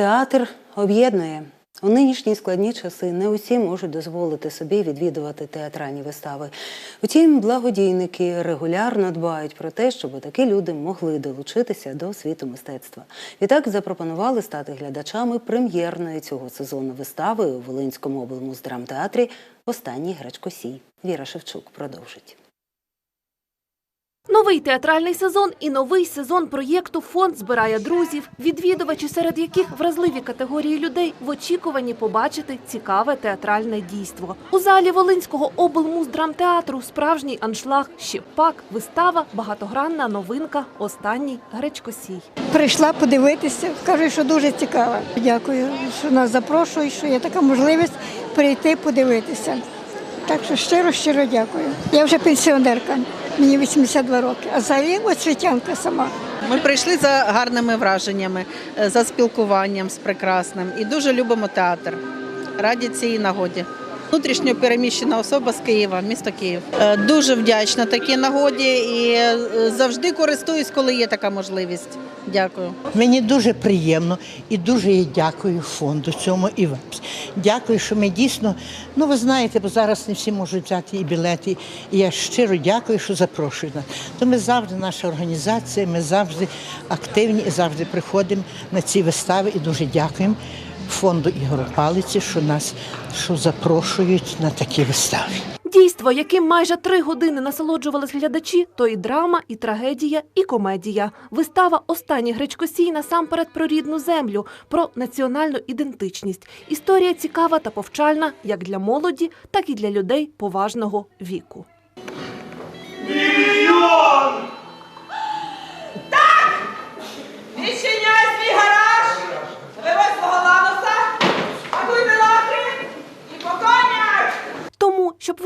Театр об'єднує. У нинішні складні часи не усі можуть дозволити собі відвідувати театральні вистави. Втім, благодійники регулярно дбають про те, щоб такі люди могли долучитися до світу мистецтва. Відтак запропонували стати глядачами прем'єрної цього сезону вистави у Волинському облмуздрамтеатрі Останній гречкосій. Віра Шевчук продовжить. Новий театральний сезон і новий сезон проєкту Фонд збирає друзів, відвідувачі, серед яких вразливі категорії людей в очікуванні побачити цікаве театральне дійство. У залі Волинського облмуздрамтеатру справжній аншлаг ще пак, вистава, багатогранна новинка Останній гречкосій. Прийшла подивитися, кажуть, що дуже цікаво. Дякую, що нас запрошують, що є така можливість прийти подивитися. Так що щиро, щиро дякую. Я вже пенсіонерка, мені 82 роки, а взагалі освітянка сама. Ми прийшли за гарними враженнями, е, за спілкуванням з прекрасним і дуже любимо театр. Раді цій нагоді. Внутрішньо переміщена особа з Києва, місто Київ. Е, Дуже вдячна такій нагоді і е, завжди користуюсь, коли є така можливість. Дякую. Мені дуже приємно і дуже дякую фонду цьому і вам. Дякую, що ми дійсно, ну ви знаєте, бо зараз не всі можуть взяти і білети. І я щиро дякую, що запрошують нас. То ми завжди, наша організація, ми завжди активні і завжди приходимо на ці вистави і дуже дякуємо фонду Ігоря Палиці, що нас що запрошують на такі вистави. Дійство, яким майже три години насолоджувались глядачі, то і драма, і трагедія, і комедія. Вистава «Останній гречкосій» насамперед про рідну землю, про національну ідентичність. Історія цікава та повчальна як для молоді, так і для людей поважного віку.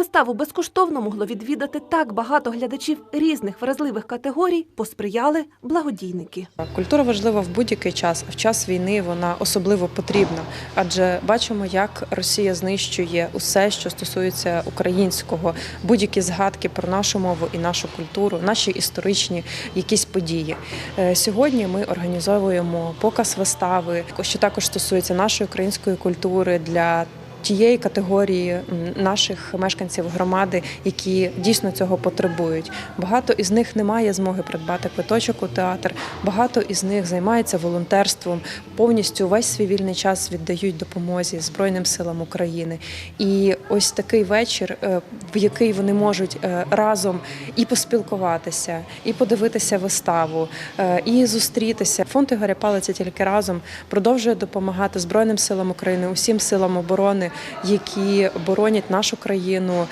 Виставу безкоштовно могло відвідати так багато глядачів різних вразливих категорій, посприяли благодійники. Культура важлива в будь-який час, а в час війни вона особливо потрібна. Адже бачимо, як Росія знищує усе, що стосується українського, будь-які згадки про нашу мову і нашу культуру, наші історичні якісь події. Е, Сьогодні ми організовуємо показ вистави, що також стосується нашої української культури для. Тієї категорії наших мешканців громади, які дійсно цього потребують. Багато із них не має змоги придбати квиточок у театр. Багато із них займається волонтерством, повністю весь свій вільний час віддають допомозі Збройним силам України. І ось такий вечір, е, в який вони можуть е, разом і поспілкуватися, і подивитися виставу, е, і зустрітися. Фонд Ігоря Палиця тільки разом продовжує допомагати Збройним силам України, усім силам оборони, які боронять нашу країну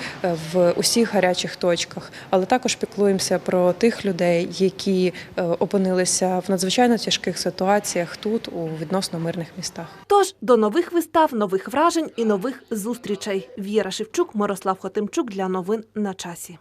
в усіх гарячих точках, але також піклуємося про тих людей, які опинилися в надзвичайно тяжких ситуаціях тут, у відносно мирних містах. Тож до нових вистав, нових вражень і нових зустрічей. Віра Шевчук, Мирослав Хотимчук для новин на часі.